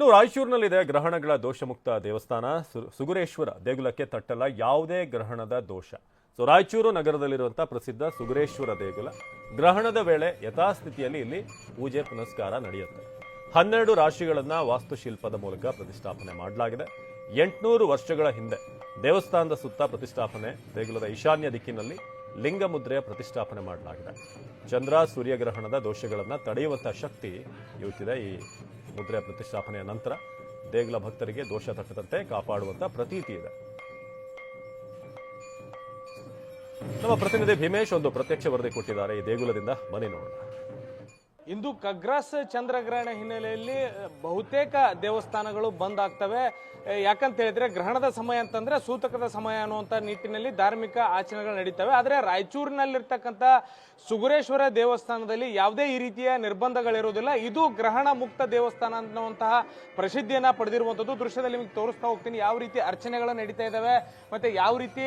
ಇನ್ನು ರಾಯಚೂರಿನಲ್ಲಿದೆ ಗ್ರಹಣಗಳ ದೋಷಮುಕ್ತ ದೇವಸ್ಥಾನ. ಸುಗುರೇಶ್ವರ ದೇಗುಲಕ್ಕೆ ತಟ್ಟಲ್ಲ ಯಾವುದೇ ಗ್ರಹಣದ ದೋಷ. ಸೊ, ರಾಯಚೂರು ನಗರದಲ್ಲಿರುವಂತಹ ಪ್ರಸಿದ್ಧ ಸುಗುರೇಶ್ವರ ದೇಗುಲ ಗ್ರಹಣದ ವೇಳೆ ಯಥಾಸ್ಥಿತಿಯಲ್ಲಿ ಇಲ್ಲಿ ಪೂಜೆ ಪುನಸ್ಕಾರ ನಡೆಯುತ್ತೆ. ಹನ್ನೆರಡು ರಾಶಿಗಳನ್ನ ವಾಸ್ತುಶಿಲ್ಪದ ಮೂಲಕ ಪ್ರತಿಷ್ಠಾಪನೆ ಮಾಡಲಾಗಿದೆ. ಎಂಟುನೂರು ವರ್ಷಗಳ ಹಿಂದೆ ದೇವಸ್ಥಾನದ ಸುತ್ತ ಪ್ರತಿಷ್ಠಾಪನೆ, ದೇಗುಲದ ಈಶಾನ್ಯ ದಿಕ್ಕಿನಲ್ಲಿ ಲಿಂಗ ಮುದ್ರೆಯ ಪ್ರತಿಷ್ಠಾಪನೆ ಮಾಡಲಾಗಿದೆ. ಚಂದ್ರ ಸೂರ್ಯಗ್ರಹಣದ ದೋಷಗಳನ್ನು ತಡೆಯುವಂತಹ ಶಕ್ತಿ ಇವತ್ತಿದೆ ಈ ಮುದ್ರೆಯ ಪ್ರತಿಷ್ಠಾಪನೆಯ ನಂತರ ದೇಗುಲ ಭಕ್ತರಿಗೆ ದೋಷ ತಟ್ಟದಂತೆ ಕಾಪಾಡುವಂತ ಪ್ರತೀತಿ ಇದೆ. ನಮ್ಮ ಪ್ರತಿನಿಧಿ ಭೀಮೇಶ್ ಒಂದು ಪ್ರತ್ಯಕ್ಷ ವರದಿ ಕೊಟ್ಟಿದ್ದಾರೆ. ಈ ದೇಗುಲದಿಂದ ಮನೆ ನೋಡೋಣ. ಇಂದು ಕಗ್ರಾಸ್ ಚಂದ್ರಗ್ರಹಣ ಹಿನ್ನೆಲೆಯಲ್ಲಿ ಬಹುತೇಕ ದೇವಸ್ಥಾನಗಳು ಬಂದ್ ಆಗ್ತವೆ. ಯಾಕಂತ ಹೇಳಿದ್ರೆ ಗ್ರಹಣದ ಸಮಯ ಅಂತಂದ್ರೆ ಸೂತಕದ ಸಮಯ ಅನ್ನುವಂತ ನಿಟ್ಟಿನಲ್ಲಿ ಧಾರ್ಮಿಕ ಆಚರಣೆಗಳು ನಡೀತವೆ. ಆದರೆ ರಾಯಚೂರಿನಲ್ಲಿರ್ತಕ್ಕಂಥ ಸುಗುರೇಶ್ವರ ದೇವಸ್ಥಾನದಲ್ಲಿ ಯಾವುದೇ ಈ ರೀತಿಯ ನಿರ್ಬಂಧಗಳಿರುವುದಿಲ್ಲ. ಇದು ಗ್ರಹಣ ಮುಕ್ತ ದೇವಸ್ಥಾನ ಅನ್ನುವಂತಹ ಪ್ರಸಿದ್ಧಿಯನ್ನ ಪಡೆದಿರುವಂತದ್ದು ದೃಶ್ಯದಲ್ಲಿ ನಿಮಗೆ ತೋರಿಸ್ತಾ ಹೋಗ್ತೀನಿ. ಯಾವ ರೀತಿ ಅರ್ಚನೆಗಳು ನಡೀತಾ ಇದಾವೆ, ಮತ್ತೆ ಯಾವ ರೀತಿ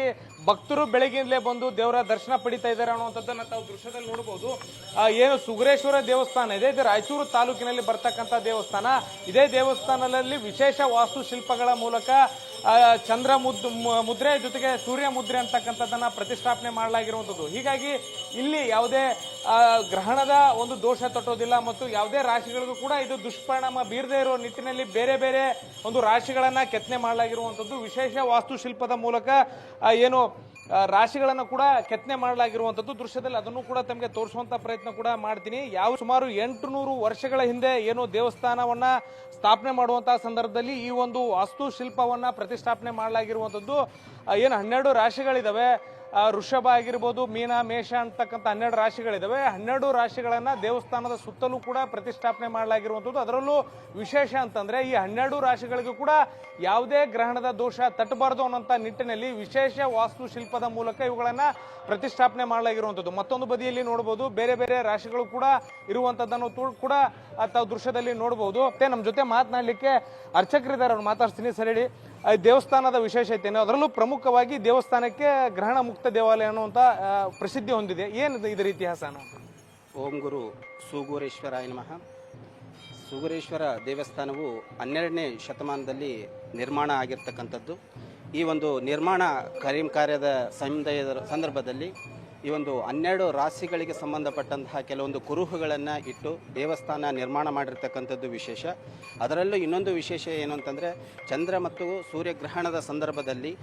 ಭಕ್ತರು ಬೆಳಗ್ಗೆಯಿಂದಲೇ ಬಂದು ದೇವರ ದರ್ಶನ ಪಡಿತಾ ಇದ್ದಾರೆ ಅನ್ನುವಂಥದ್ದನ್ನ ತಾವು ದೃಶ್ಯದಲ್ಲಿ ನೋಡಬಹುದು ಏನು ಸುಗುರೇಶ್ವರ ದೇವಸ್ಥಾನ ಇದೆ ಇದು ರಾಯಚೂರು ತಾಲೂಕಿನಲ್ಲಿ ಬರ್ತಕ್ಕಂಥ ದೇವಸ್ಥಾನ. ಇದೇ ದೇವಸ್ಥಾನದಲ್ಲಿ ವಿಶೇಷ ವಾಸ್ತುಶಿಲ್ಪಗಳ ಮೂಲಕ ಚಂದ್ರ ಮುದ್ ಮುದ್ರೆ ಜೊತೆಗೆ ಸೂರ್ಯ ಮುದ್ರೆ ಅಂತಕ್ಕಂಥದ್ದನ್ನ ಪ್ರತಿಷ್ಠಾಪನೆ ಮಾಡಲಾಗಿರುವಂಥದ್ದು. ಹೀಗಾಗಿ ಇಲ್ಲಿ ಯಾವುದೇ ಗ್ರಹಣದ ಒಂದು ದೋಷ ತೊಟ್ಟೋದಿಲ್ಲ ಮತ್ತು ಯಾವುದೇ ರಾಶಿಗಳಿಗೂ ಕೂಡ ಇದು ದುಷ್ಪರಿಣಾಮ ಬೀರದೇ ಇರೋ ನಿಟ್ಟಿನಲ್ಲಿ ಬೇರೆ ಬೇರೆ ಒಂದು ರಾಶಿಗಳನ್ನ ಕೆತ್ತನೆ ಮಾಡಲಾಗಿರುವಂಥದ್ದು. ವಿಶೇಷ ವಾಸ್ತುಶಿಲ್ಪದ ಮೂಲಕ ಏನು ರಾಶಿಗಳನ್ನ ಕೂಡ ಕೆತ್ತನೆ ಮಾಡಲಾಗಿರುವಂಥದ್ದು. ದೃಶ್ಯದಲ್ಲಿ ಅದನ್ನು ಕೂಡ ತಮಗೆ ತೋರಿಸುವಂಥ ಪ್ರಯತ್ನ ಕೂಡ ಮಾಡ್ತೀನಿ. ಯಾವ ಸುಮಾರು ಎಂಟು ನೂರು ವರ್ಷಗಳ ಹಿಂದೆ ಏನು ದೇವಸ್ಥಾನವನ್ನು ಸ್ಥಾಪನೆ ಮಾಡುವಂಥ ಸಂದರ್ಭದಲ್ಲಿ ಈ ಒಂದು ವಾಸ್ತುಶಿಲ್ಪವನ್ನು ಪ್ರತಿಷ್ಠಾಪನೆ ಮಾಡಲಾಗಿರುವಂಥದ್ದು. ಏನು ಹನ್ನೆರಡು ರಾಶಿಗಳಿದ್ದಾವೆ ವೃಷಭ ಆಗಿರ್ಬೋದು, ಮೀನ, ಮೇಷ ಅಂತಕ್ಕಂಥ ಹನ್ನೆರಡು ರಾಶಿಗಳಿದ್ದಾವೆ ಹನ್ನೆರಡು ರಾಶಿಗಳನ್ನ ದೇವಸ್ಥಾನದ ಸುತ್ತಲೂ ಕೂಡ ಪ್ರತಿಷ್ಠಾಪನೆ ಮಾಡಲಾಗಿರುವಂಥದ್ದು. ಅದರಲ್ಲೂ ವಿಶೇಷ ಅಂತಂದ್ರೆ ಈ ಹನ್ನೆರಡು ರಾಶಿಗಳಿಗೂ ಕೂಡ ಯಾವುದೇ ಗ್ರಹಣದ ದೋಷ ತಟ್ಟಬಾರದು ಅನ್ನೋಂಥ ನಿಟ್ಟಿನಲ್ಲಿ ವಿಶೇಷ ವಾಸ್ತುಶಿಲ್ಪದ ಮೂಲಕ ಇವುಗಳನ್ನ ಪ್ರತಿಷ್ಠಾಪನೆ ಮಾಡಲಾಗಿರುವಂಥದ್ದು. ಮತ್ತೊಂದು ಬದಿಯಲ್ಲಿ ನೋಡಬಹುದು ಬೇರೆ ಬೇರೆ ರಾಶಿಗಳು ಕೂಡ ಇರುವಂಥದ್ದನ್ನು ಕೂಡ ತಾವು ದೃಶ್ಯದಲ್ಲಿ ನೋಡಬಹುದು ಮತ್ತೆ ನಮ್ಮ ಜೊತೆ ಮಾತನಾಡಲಿಕ್ಕೆ ಅರ್ಚಕರಿದ್ದಾರೆ, ಅವ್ರು ಮಾತಾಡ್ತೀನಿ ಸರಿ ಹೇಳಿ ದೇವಸ್ಥಾನದ ವಿಶೇಷತೆ ಏನು ಅದರಲ್ಲೂ ಪ್ರಮುಖವಾಗಿ ದೇವಸ್ಥಾನಕ್ಕೆ ಗ್ರಹಣ ಮುಕ್ತ ದೇವಾಲಯ ಅನ್ನುವಂಥ ಪ್ರಸಿದ್ಧಿ ಹೊಂದಿದೆ. ಏನು ಇದರ ಇತಿಹಾಸ ಓಂ ಗುರು ಸೂಗೂರೇಶ್ವರಾಯ ನಮಃ. ಸೂಗೂರೇಶ್ವರ ದೇವಸ್ಥಾನವು ಹನ್ನೆರಡನೇ ಶತಮಾನದಲ್ಲಿ ನಿರ್ಮಾಣ ಆಗಿರ್ತಕ್ಕಂಥದ್ದು. ಈ ಒಂದು ನಿರ್ಮಾಣ ಕರೀಂ ಕಾರ್ಯದ ಸಮುದಾಯದ ಸಂದರ್ಭದಲ್ಲಿ ಈ ಒಂದು ಹನ್ನೆರಡು ರಾಶಿಗಳಿಗೆ ಸಂಬಂಧಪಟ್ಟಂತಹ ಕೆಲವೊಂದು ಕುರುಹುಗಳನ್ನು ಇಟ್ಟು ದೇವಸ್ಥಾನ ನಿರ್ಮಾಣ ಮಾಡಿರ್ತಕ್ಕಂಥದ್ದು ವಿಶೇಷ. ಅದರಲ್ಲೂ ಇನ್ನೊಂದು ವಿಶೇಷ ಏನು ಅಂತಂದರೆ, ಚಂದ್ರ ಮತ್ತು ಸೂರ್ಯಗ್ರಹಣದ ಸಂದರ್ಭದಲ್ಲಿ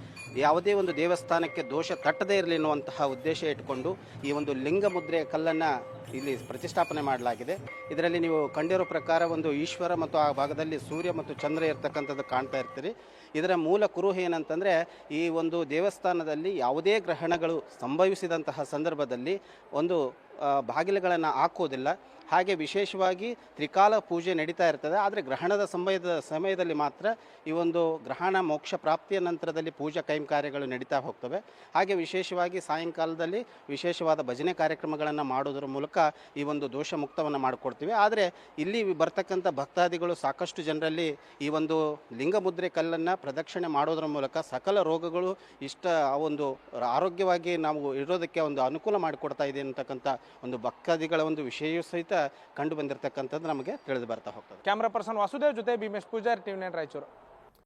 ಯಾವುದೇ ಒಂದು ದೇವಸ್ಥಾನಕ್ಕೆ ದೋಷ ತಟ್ಟದೇ ಇರಲಿ ಅನ್ನುವಂತಹ ಉದ್ದೇಶ ಇಟ್ಕೊಂಡು ಈ ಒಂದು ಲಿಂಗ ಮುದ್ರೆಯ ಕಲ್ಲನ್ನು ಇಲ್ಲಿ ಪ್ರತಿಷ್ಠಾಪನೆ ಮಾಡಲಾಗಿದೆ. ಇದರಲ್ಲಿ ನೀವು ಕಂಡಿರೋ ಪ್ರಕಾರ ಒಂದು ಈಶ್ವರ ಮತ್ತು ಆ ಭಾಗದಲ್ಲಿ ಸೂರ್ಯ ಮತ್ತು ಚಂದ್ರ ಇರ್ತಕ್ಕಂಥದ್ದು ಕಾಣ್ತಾ ಇರ್ತೀರಿ. ಇದರ ಮೂಲ ಕುರುಹು ಏನಂತಂದರೆ, ಈ ಒಂದು ದೇವಸ್ಥಾನದಲ್ಲಿ ಯಾವುದೇ ಗ್ರಹಣಗಳು ಸಂಭವಿಸಿದಂತಹ ಸಂದರ್ಭದಲ್ಲಿ ಒಂದು ಬಾಗಿಲುಗಳನ್ನು ಹಾಕೋದಿಲ್ಲ. ಹಾಗೆ ವಿಶೇಷವಾಗಿ ತ್ರಿಕಾಲ ಪೂಜೆ ನಡೀತಾ ಇರ್ತದೆ. ಆದರೆ ಗ್ರಹಣದ ಸಮಯದ ಸಮಯದಲ್ಲಿ ಮಾತ್ರ ಈ ಒಂದು ಗ್ರಹಣ ಮೋಕ್ಷ ಪ್ರಾಪ್ತಿಯ ನಂತರದಲ್ಲಿ ಪೂಜಾ ಕೈಂ ಕಾರ್ಯಗಳು ನಡೀತಾ ಹೋಗ್ತವೆ. ಹಾಗೆ ವಿಶೇಷವಾಗಿ ಸಾಯಂಕಾಲದಲ್ಲಿ ವಿಶೇಷವಾದ ಭಜನೆ ಕಾರ್ಯಕ್ರಮಗಳನ್ನು ಮಾಡೋದ್ರ ಮೂಲಕ ಈ ಒಂದು ದೋಷ ಮುಕ್ತವನ್ನು ಮಾಡಿಕೊಡ್ತೀವಿ. ಆದರೆ ಇಲ್ಲಿ ಬರ್ತಕ್ಕಂಥ ಭಕ್ತಾದಿಗಳು ಸಾಕಷ್ಟು ಜನರಲ್ಲಿ ಈ ಒಂದು ಲಿಂಗಮುದ್ರೆ ಕಲ್ಲನ್ನು ಪ್ರದಕ್ಷಿಣೆ ಮಾಡೋದ್ರ ಮೂಲಕ ಸಕಲ ರೋಗಗಳು ಇಷ್ಟ ಆ ಒಂದು ಆರೋಗ್ಯವಾಗಿ ನಾವು ಇರೋದಕ್ಕೆ ಒಂದು ಅನುಕೂಲ ಮಾಡಿಕೊಡ್ತಾ ಇದೆ ಅಂತಕ್ಕಂಥ ಒಂದು ಭಕ್ತಾದಿಗಳ ಒಂದು ವಿಷಯ ಸಹಿತ ಕಂಡು ಬಂದಿರತಕ್ಕಂಥದ್ದು ನಮಗೆ ತಿಳಿದು ಬರ್ತಾ ಹೋಗ್ತದೆ. ಕ್ಯಾಮ್ರಾ ಪರ್ಸನ್ ವಾಸುದೇವ್ ಜೊತೆ ಭೀಮೇಶ್ ಪೂಜಾರಿ, ಟಿವಿ ನೈನ್ ರಾಯಚೂರು.